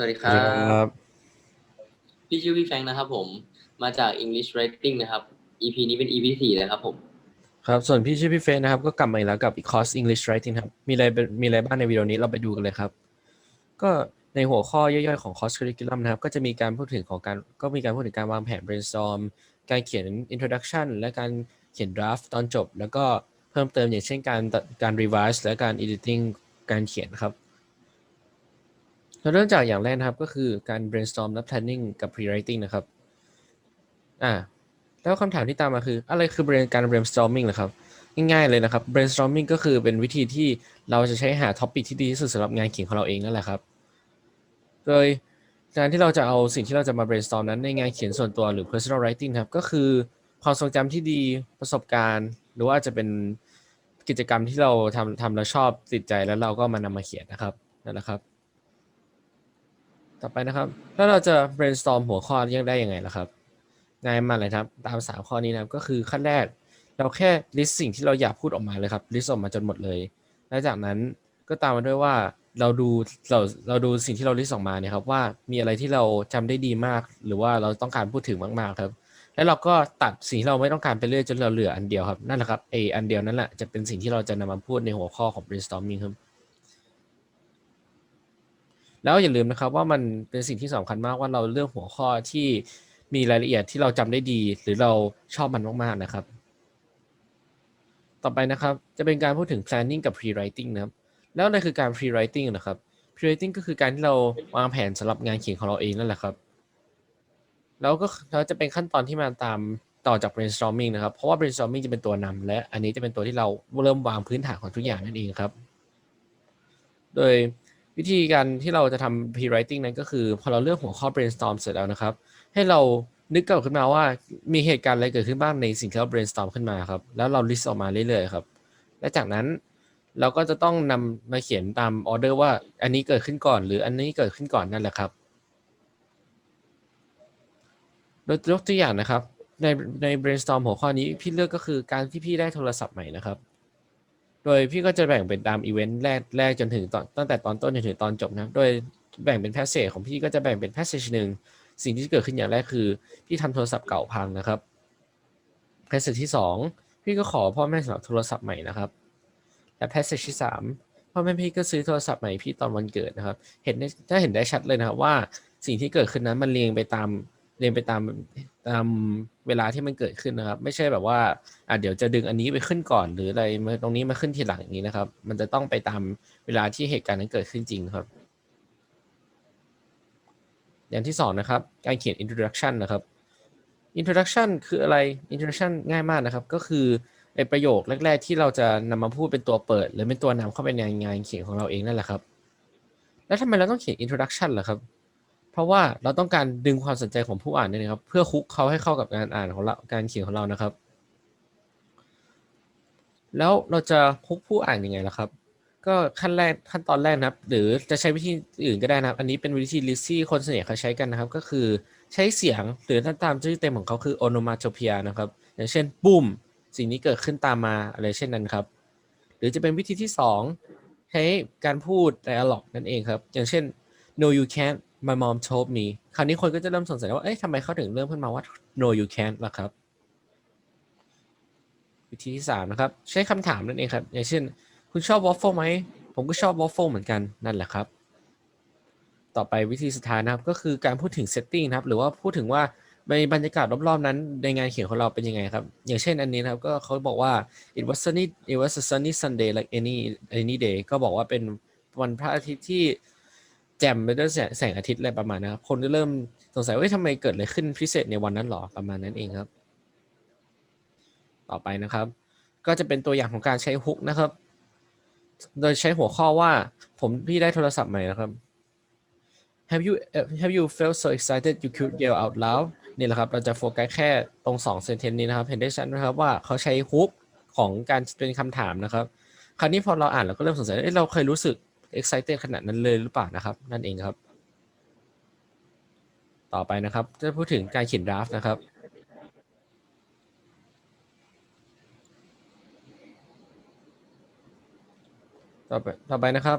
สวัสดีคสวัรัสดีครับบพี่ชื่อพี่แฟรงค์นะครับผม มาจาก English Writing นะครับ EP นี้เป็น EP สี่นะครับผม ครับ ส่วนพี่ชื่อพี่เฟซนะครับ ก็กลับมาอีกแล้วกับอีกคอร์ส English Writing ครับ มีอะไรเป็นมีอะไรบ้างในวิดีโอนี้เราไปดูกันเลยครับ ก็ในหัวข้อย่อยๆของคอร์ส curriculum นะครับ ก็จะมีการพูดถึงของการ ก็มีการพูดถึงการวางแผน brainstorm การเขียน introduction และการเขียน draft ตอนจบ แล้วก็เพิ่มเติมอย่างเช่นการตัดการ revise และการ editing การเขียนครับ เราเริ่มจากอย่างแรกนะครับก็คือการ brainstorm และ planning กับ pre-writing นะครับ อ่า แล้วคำถามที่ตามมาคือ อะไรคือ brain การ brainstorming เหรอครับ ง่ายๆเลยนะครับ brainstorming ก็คือเป็นวิธีที่เราจะใช้หาท็อปิกที่ดีที่สุดสำหรับงานเขียนของเราเองนั่นแหละครับ โดยการที่เราจะเอาสิ่งที่เราจะมา brainstorm นั้นในงานเขียนส่วนตัวหรือ personal writing ครับ ก็คือความทรงจำที่ดีประสบการณ์ หรือว่าจะเป็นกิจกรรมที่เราทำทำแล้วชอบติดใจแล้วเราก็มานำมาเขียนนะครับนั่นแหละครับ ต่อไปนะครับ แล้วเราจะ brainstorm หัวข้อเรียกได้ยังไงล่ะครับง่ายมากเลยครับ ตามสามข้อนี้นะครับ ก็คือขั้นแรก เราแค่ list สิ่งที่เราอยากพูดออกมาเลยครับ list ออกมาจนหมดเลย แล้วจากนั้นก็ตามมาด้วยว่าเราดูเราเราดูสิ่งที่เรา list ออกมาเนี่ยครับว่ามีอะไรที่เราจำได้ดีมาก หรือว่าเราต้องการพูดถึงมากๆครับ แล้วเราก็ตัดสิ่งที่เราไม่ต้องการไปเรื่อยจนเราเหลืออันเดียวครับ นั่นแหละครับไออันเดียวนั่นแหละจะเป็นสิ่งที่เราจะนำมาพูดในหัวข้อของ brainstorming ครับ แล้วอย่าลืมนะครับว่ามันเป็นสิ่งที่สำคัญมากว่าเราเลือกหัวข้อที่มีรายละเอียดที่เราจำได้ดี หรือเราชอบมันมากๆนะครับ ต่อไปนะครับจะเป็นการพูดถึง planning กับ pre-writing นะครับ แล้วอะไรคือการ pre-writing นะครับ pre-writing ก็คือการที่เราวางแผนสำหรับงานเขียนของเราเองนั่นแหละครับ แล้วก็เราจะเป็นขั้นตอนที่มาตามต่อจาก brainstorming นะครับ เพราะว่า brainstorming จะเป็นตัวนำและอันนี้จะเป็นตัวที่เราเริ่มวางพื้นฐานของทุกอย่างนั่นเองครับ โดย วิธีการที่เราจะทำ pre-writing นั้นก็คือ พอเราเลือกหัวข้อ brainstorm เสร็จแล้วนะครับ ให้เรานึกกลับขึ้นมาว่ามีเหตุการณ์อะไรเกิดขึ้นบ้างในสิ่งที่เรา brainstorm ขึ้นมาครับ แล้วเรา list ออกมาเรื่อยๆครับ และจากนั้นเราก็จะต้องนำมาเขียนตามออเดอร์ว่าอันนี้เกิดขึ้นก่อน หรืออันนี้เกิดขึ้นก่อนนั่นแหละครับ โดยยกตัวอย่างนะครับ ในใน brainstorm หัวข้อนี้พี่เลือกก็คือการที่พี่ได้โทรศัพท์ใหม่นะครับ ดยพี่ก็จะแบ่งเป็นตามอีเวนต์แรกแรกจนถึงตอนตั้งแต่ตอนต้นจนถึงตอนจบนะโดยแบ่งเป็นแพสเซจของพี่ก็จะแบ่งเป็นแพสเซจหนึ่งสิ่งที่เกิดขึ้นอย่างแรกคือ พี่ทำโทรศัพท์เก่าพังนะครับแพสเซจที่สองพี่ก็ขอพ่อแม่สำหรับโทรศัพท์ใหม่นะครับและแพสเซจที่สามพ่อแม่พี่ก็ซื้อโทรศัพท์ใหม่พี่ตอนวันเกิดนะครับ เห็นได้ถ้าเห็นได้ชัดเลยนะครับว่าสิ่งที่เกิดขึ้นนั้นมันเรียงไปตาม เรียงไปตามตามเวลาที่มันเกิดขึ้นนะครับ ไม่ใช่แบบว่าอะเดี๋ยวจะดึงอันนี้ไปขึ้นก่อน หรืออะไรมาตรงนี้มาขึ้นทีหลังอย่างนี้นะครับ มันจะต้องไปตามเวลาที่เหตุการณ์นั้นเกิดขึ้นจริงครับ อย่างที่สองนะครับ การเขียน introduction นะครับ introduction คืออะไร introduction ง่ายมากนะครับ ก็คือไอประโยคแรก ๆ ที่เราจะนำมาพูดเป็นตัวเปิด หรือเป็นตัวนำเข้าไปในงานเขียนของเราเองนั่นแหละครับ แล้วทำไมเราต้องเขียน introduction ล่ะครับ ราะว่าเราต้องการดึงความสนใจของผู้อ่านเนี่ยนะครับ เพื่อคุกเขาให้เข้ากับการอ่านของเราการเขียนของเรานะครับ แล้วเราจะคุกผู้อ่านยังไงล่ะครับ ก็ขั้นแรกขั้นตอนแรกนะครับ หรือจะใช้วิธีอื่นก็ได้นะครับ อันนี้เป็นวิธีลิซี่คนส่วนใหญ่เขาใช้กันนะครับ ก็คือใช้เสียงหรือถ้าตามชื่อเต็มของเขาคือ onomatopoeia นะครับ อย่างเช่นบุ้มสิ่งนี้เกิดขึ้นตามมาอะไรเช่นนั้นครับ หรือจะเป็นวิธีที่สองใช้การพูด dialogue นั่นเองครับ อย่างเช่น no you can't my mom told me คราวนี้คนก็จะเริ่มสงสัยว่า เอ๊ะทำไมเขาถึงเริ่มขึ้นมาว่า no you can't ล่ะครับ วิธีที่สามนะครับ ใช้คำถามนั่นเองครับ อย่างเช่น คุณชอบ waffle ไหม ผมก็ชอบ waffle เหมือนกัน นั่นแหละครับ ต่อไปวิธีสุดท้ายนะครับ ก็คือการพูดถึง setting นะครับ หรือว่าพูดถึงว่าในบรรยากาศรอบๆนั้น ในงานเขียนของเราเป็นยังไงครับ อย่างเช่นอันนี้นะครับ ก็เขาบอกว่า it was sunny it was a sunny Sunday like any any day ก็บอกว่าเป็นวันพระอาทิตย์ที่ แจ่มไปด้วยแสงอาทิตย์อะไรประมาณนะครับ คนก็เริ่มสงสัยว่าทำไมเกิดอะไรขึ้นพิเศษในวันนั้นหรอประมาณนั้นเองครับ ต่อไปนะครับ ก็จะเป็นตัวอย่างของการใช้ฮุกนะครับ โดยใช้หัวข้อว่าผมพี่ได้โทรศัพท์ใหม่นะครับ Have you have you felt so excited you could yell out loud นี่แหละครับเราจะโฟกัสแค่ตรง2 sentence นี้นะครับ เห็นได้ชัดนะครับว่าเขาใช้ฮุกของการเป็นคำถามนะครับ คราวนี้พอเราอ่านเราก็เริ่มสงสัยเอ้เราเคยรู้สึก excited ขนาดนั้นเลยหรือเปล่านะครับ นั่นเองครับ ต่อไปนะครับ จะพูดถึงการเขียน draft นะครับ ต่อไปต่อไปนะครับ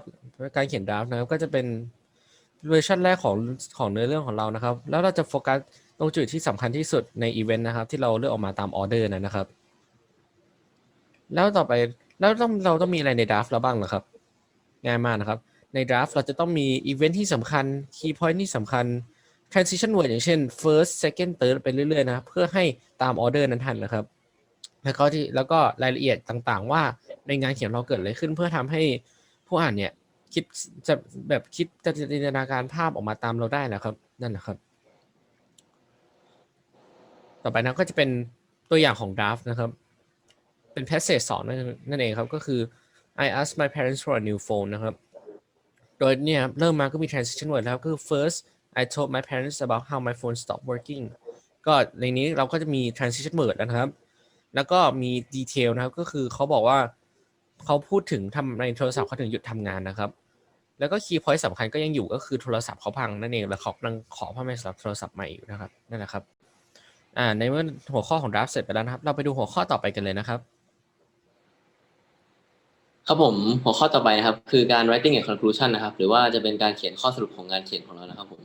การเขียน draft นะครับก็จะเป็นเวอร์ชันแรกของของเนื้อเรื่องของเรานะครับ แล้วเราจะโฟกัสตรงจุดที่สำคัญที่สุดในอีเวนต์นะครับ ที่เราเลือกออกมาตามออเดอร์นะนะครับ แล้วต่อไปแล้วต้องเราต้องมีอะไรในดราฟต์เราบ้างนะครับ ง่ายมากนะครับ ในดราฟต์เราจะต้องมีอีเวนท์ที่สำคัญ key point ที่สำคัญ transition word อย่างเช่น first second third ไปเรื่อยๆนะครับเพื่อให้ตามออเดอร์นั้นทันนะครับ แล้วก็ที่แล้วก็รายละเอียดต่างๆ ว่าในงานเขียนเราเกิดอะไรขึ้น เพื่อทำให้ผู้อ่านเนี่ยคิดจะแบบคิดจะจินตนาการภาพออกมาตามเราได้นะครับ นั่นนะครับ ต่อไปนะก็จะเป็นตัวอย่างของดราฟต์นะครับ เป็น passage สอนนั่นนั่นเองครับก็คือ I asked my parents for a new phone นะครับ โดยเนี่ยเริ่มมาก็มี transition word แล้วก็คือ first I told my parents about how my phone stopped working ก็ในนี้เราก็จะมี transition word นะครับ แล้วก็มี detail นะครับ ก็คือเขาบอกว่าเขาพูดถึงทำในโทรศัพท์เขาถึงหยุดทำงานนะครับ แล้วก็ key point สำคัญก็ยังอยู่ก็คือโทรศัพท์เขาพังนั่นเองแล้วเขากำลังขอพ่อแม่สำหรับโทรศัพท์ใหม่อยู่นะครับนั่นแหละครับอ่าในเมื่อหัวข้อของ draft เสร็จไปแล้วนะครับ เราไปดูหัวข้อต่อไปกันเลยนะครับ ครับผมหัวข้อต่อไปนะครับ คือการ writing and conclusion นะครับ หรือว่าจะเป็นการเขียนข้อสรุปของงานเขียนของเรานะครับผม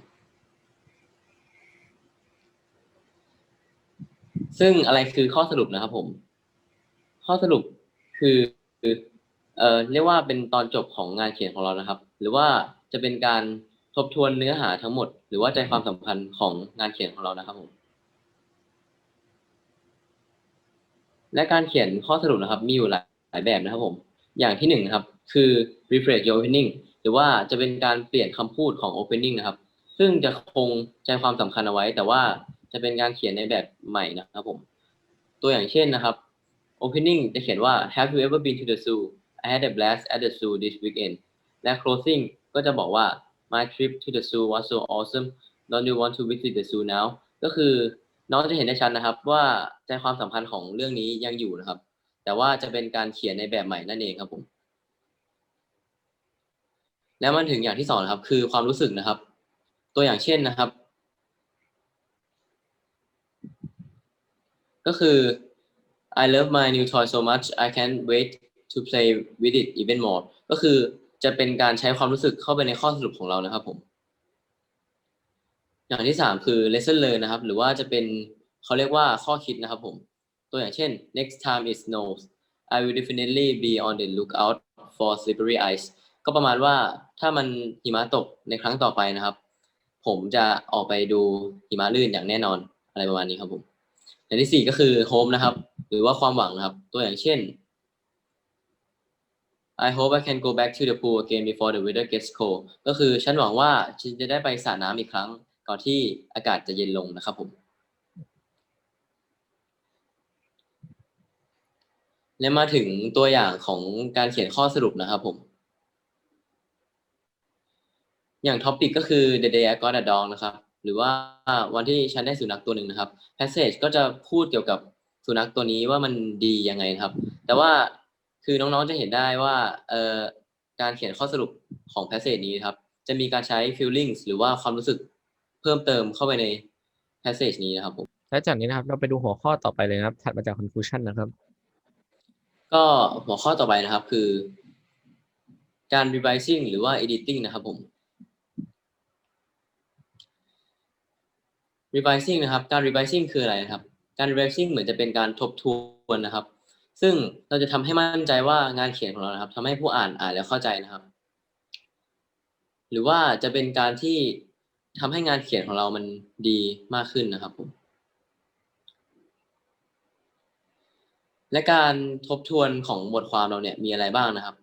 ซึ่งอะไรคือข้อสรุปนะครับ ผม ข้อสรุปคือเอ่อเรียกว่าเป็นตอนจบของงานเขียนของเรานะครับ หรือว่าจะเป็นการทบทวนเนื้อหาทั้งหมด หรือว่าใจความสำคัญของงานเขียนของเรานะครับผมและการเขียนข้อสรุปนะครับ มีอยู่หลายหลายแบบนะครับผม อย่างที่หนึ่งครับ คือ rephrase your opening หรือว่าจะเป็นการเปลี่ยนคำพูดของ opening นะครับ ซึ่งจะคงใจความสำคัญเอาไว้ แต่ว่าจะเป็นการเขียนในแบบใหม่นะครับผม ตัวอย่างเช่นนะครับ opening จะเขียนว่า Have you ever been to the zoo I had a blast at the zoo this weekend และ closing ก็จะบอกว่า My trip to the zoo was so awesome Don't you want to visit the zoo now ก็คือน้องจะเห็นได้ชัดนะครับว่าใจความสำคัญของเรื่องนี้ยังอยู่นะครับ แต่ว่าจะเป็นการเขียนในแบบใหม่นั่นเองครับผม แล้วมันถึงอย่างที่สองนะครับ คือความรู้สึกนะครับ ตัวอย่างเช่นนะครับ ก็คือ I love my new toy so much I can't wait to play with it even more ก็คือจะเป็นการใช้ความรู้สึกเข้าไปในข้อสรุปของเรานะครับผม อย่างที่สามคือ lesson learn นะครับ หรือว่าจะเป็นเขาเรียกว่าข้อคิดนะครับผม ตัวอย่างเช่น next time it snows I will definitely be on the lookout for slippery ice ก็ประมาณว่าถ้ามันหิมะตกในครั้งต่อไปนะครับ ผมจะออกไปดูหิมะลื่นอย่างแน่นอนอะไรประมาณนี้ครับผมอย่างที่สี่ก็คือ hope นะครับ หรือว่าความหวังนะครับ ตัวอย่างเช่น I hope I can go back to the pool again before the weather gets cold ก็คือฉันหวังว่าฉันจะได้ไปสระน้ำอีกครั้งก่อนที่อากาศจะเย็นลงนะครับผม และมาถึงตัวอย่างของการเขียนข้อสรุปนะครับผม อย่างท็อปิกก็คือ the day I got a dog นะครับ หรือว่าวันที่ฉันได้สุนัขตัวหนึ่งนะครับ passage ก็จะพูดเกี่ยวกับสุนัขตัวนี้ว่ามันดียังไงนะครับ แต่ว่าคือน้องๆจะเห็นได้ว่าเอ่อการเขียนข้อสรุปของ passage นี้ครับ จะมีการใช้ feelings หรือว่าความรู้สึกเพิ่มเติมเข้าไปใน passage นี้นะครับผมและจากนี้นะครับ เราไปดูหัวข้อต่อไปเลยนะครับ ถัดมาจาก conclusion นะครับ ก็หัวข้อต่อไปนะครับ คือ การ revising หรือว่า editing นะครับผม revising นะครับ การ revising คืออะไรนะครับ การ revising เหมือนจะเป็นการทบทวนนะครับ ซึ่งเราจะทำให้มั่นใจว่างานเขียนของเรานะครับทำให้ผู้อ่านอ่านแล้วเข้าใจนะครับ หรือว่าจะเป็นการที่ทำให้งานเขียนของเรามันดีมากขึ้นนะครับผม และการทบทวนของบทความเราเนี่ยมีอะไรบ้างนะครับ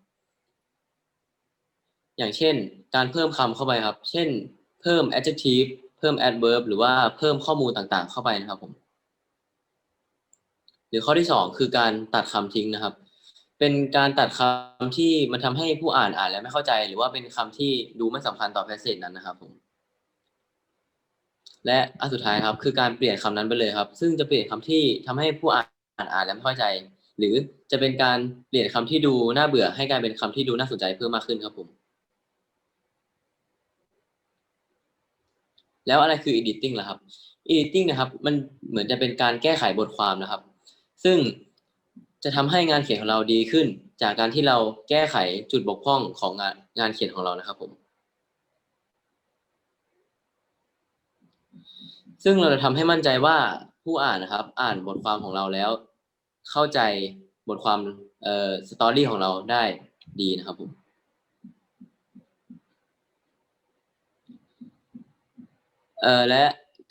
อย่างเช่น การเพิ่มคำเข้าไปครับ เช่น เพิ่ม adjective เพิ่ม adverb หรือว่าเพิ่มข้อมูลต่างๆ เข้าไปนะครับผม หรือข้อที่สองคือการตัดคำทิ้งนะครับ เป็นการตัดคำที่มันทำให้ผู้อ่านอ่านแล้วไม่เข้าใจ หรือว่าเป็นคำที่ดูไม่สำคัญต่อ passage นั้นนะครับผมและอันสุดท้ายครับคือการเปลี่ยนคำนั้นไปเลยครับ ซึ่งจะเปลี่ยนคำที่ทำให้ผู้อ่าน อ่านแล้วไม่เข้าใจ หรือจะเป็นการเปลี่ยนคำที่ดูน่าเบื่อให้กลายเป็นคำที่ดูน่าสนใจเพิ่มมากขึ้นครับผม แล้วอะไรคือ editing ล่ะครับ editing นะครับ มันเหมือนจะเป็นการแก้ไขบทความนะครับ ซึ่งจะทำให้งานเขียนของเราดีขึ้น จากการที่เราแก้ไขจุดบกพร่องของงานงานเขียนของเรานะครับผม ซึ่งเราจะทำให้มั่นใจว่า ผู้อ่านนะครับ อ่านบทความของเราแล้ว เข้าใจบทความเอ่อสตอรี่ของเราได้ดีนะครับผมเอ่อและ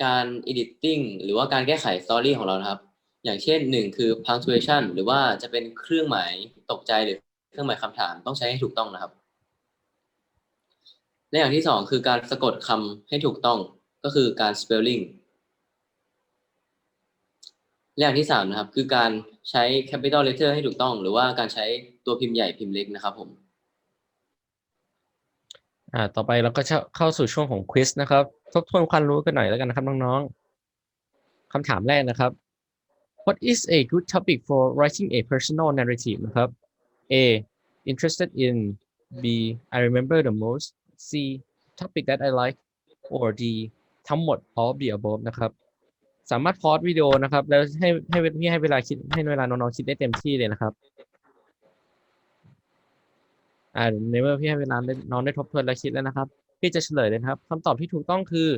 การ editing หรือว่าการแก้ไขสตอรี่ของเรานะครับ อย่างเช่นหนึ่งคือ punctuation หรือว่าจะเป็นเครื่องหมายตกใจหรือเครื่องหมายคำถามต้องใช้ให้ถูกต้องนะครับ และอย่างที่สองคือการสะกดคำให้ถูกต้องก็คือการ spelling อย่างที่สามนะครับ คือการใช้ capital letter ให้ถูกต้อง หรือว่าการใช้ตัวพิมพ์ใหญ่พิมพ์เล็กนะครับผม อ่า ต่อไปเราก็จะเข้าสู่ช่วงของควิสนะครับ ทบทวนความรู้กันหน่อยแล้วกันนะครับน้องๆคำถามแรกนะครับ What is a good topic for writing a personal narrative นะครับ A interested in B I remember the most C topic that I like or D ทั้งหมด all the above นะครับ สามารถพอสวิดีโอนะครับ แล้วให้ให้พี่ให้เวลาคิดให้เวลาน้องๆคิดได้เต็มที่เลยนะครับอ่าในเมื่อพี่ให้เวลาน้องได้ทบทวนและคิดแล้วนะครับ พี่จะเฉลยเลยครับคำตอบที่ถูกต้องคือ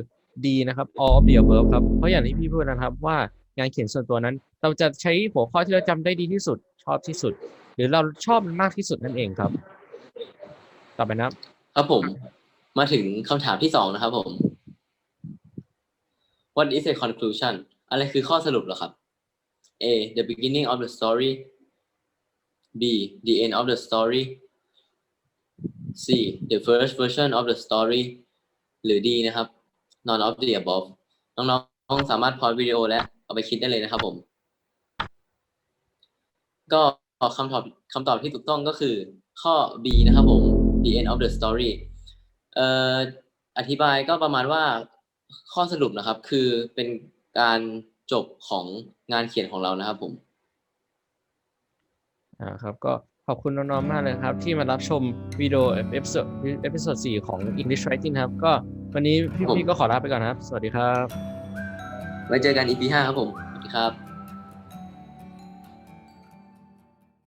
D นะครับ all of the above ครับเพราะอย่างที่พี่พูดนะครับว่างานเขียนส่วนตัวนั้น เราจะใช้หัวข้อที่เราจำได้ดีที่สุด ชอบที่สุด หรือเราชอบมันมากที่สุดนั่นเองครับ ต่อไปนะครับ ครับผม มาถึงคำถามที่สองนะครับผม What is a conclusion อะไรคือข้อสรุปเหรอครับ A the beginning of the story B the end of the story C the first version of the story หรือ D นะครับ none of the above น้องๆสามารถพอสวิดีโอและเอาไปคิดได้เลยนะครับผม ก็คำตอบคำตอบที่ถูกต้องก็คือข้อ B นะครับผม the end of the story เอ่ออธิบายก็ประมาณว่า ข้อสรุปนะครับ คือเป็นการจบของงานเขียนของเรานะครับผม อ่าครับก็ขอบคุณน้องๆมากเลยครับ ที่มารับชมวิดีโอเอพิโซดเอพิโซดสี่ของ English Writing ครับ ก็วันนี้พี่ผมพี่ก็ขอลาไปก่อนนะครับ สวัสดีครับ ไว้เจอกัน EP 5ครับผม สวัสดีครับ